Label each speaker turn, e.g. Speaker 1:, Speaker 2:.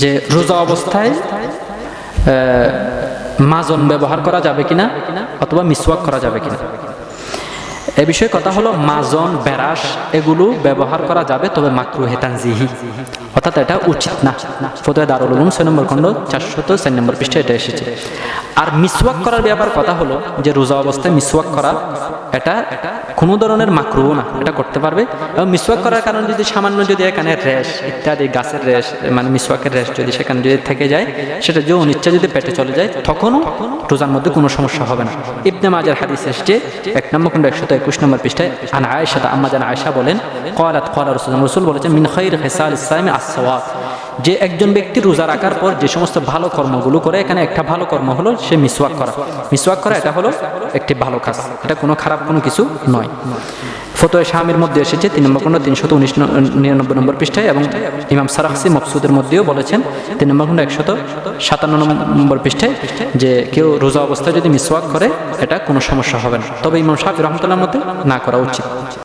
Speaker 1: যে রোজা অবস্থায় মাজন ব্যবহার করা যাবে কিনা অথবা মিসওয়াক করা যাবে কিনা? এ বিষয়ে কথা হলো মাজন, বেরাস, এগুলো ব্যবহার করা যাবে, তবে মাকরু হেতানজিহি অর্থাৎ এটা উচিত না। ফতোয়া দারুল উলুম, ছয় নম্বর খণ্ড, চারশত চার নম্বর পৃষ্ঠে এটা এসেছে। আর মিসওয়াক করার ব্যাপার কথা হলো যে রোজা অবস্থায় মিসওয়াক করা, এটা কোনো ধরনের মাকরু না, এটা করতে পারবে। এবং মিসওয়াক করার কারণে যদি সামান্য যদি এখানে র্যাশ ইত্যাদি, গাছের র্যাশ মানে মিসওয়াকের র্যাশ যদি সেখানে যদি থেকে যায়, সেটা যে অনিচ্ছা যদি পেটে চলে যায়, তখনও রোজার মধ্যে কোনো সমস্যা হবে না। ইবনে মাজার হাদিস এসছে, এক নম্বর খণ্ড একশত একুশ নম্বর পৃষ্ঠায়, আন আয়েশা আম্মা জান আয়েশা বলেন কলাত কলা রসুল রসুল বলেছেন মিন খৈর হেসাল ইসলামে আসওয়াত যে একজন ব্যক্তি রোজা রাখার পর যে সমস্ত ভালো কর্মগুলো করে, এখানে একটা ভালো কর্ম হলো সে মিসওয়াক করা। মিসওয়াক করা এটা হলো একটি ভালো কাজ। এটা কোনো খারাপ কোনো কিছু নয়। ফতোয় শামের মধ্যে এসেছে, তিন নম্বর খণ্ড তিনশত উনিশ নিরানব্বই নম্বর পৃষ্ঠায় এবং ইমাম সারাক্সি মকসুদের মধ্যেও বলেছেন, তিন নম্বর খণ্ড একশত সাতান্ন নম্বর পৃষ্ঠায় যে কেউ রোজা অবস্থায় যদি মিসওয়াক করে, এটা কোনো সমস্যা হবে না। তবে ইমাম শাহি রহমতুল্লাহ মতে না করা উচিত।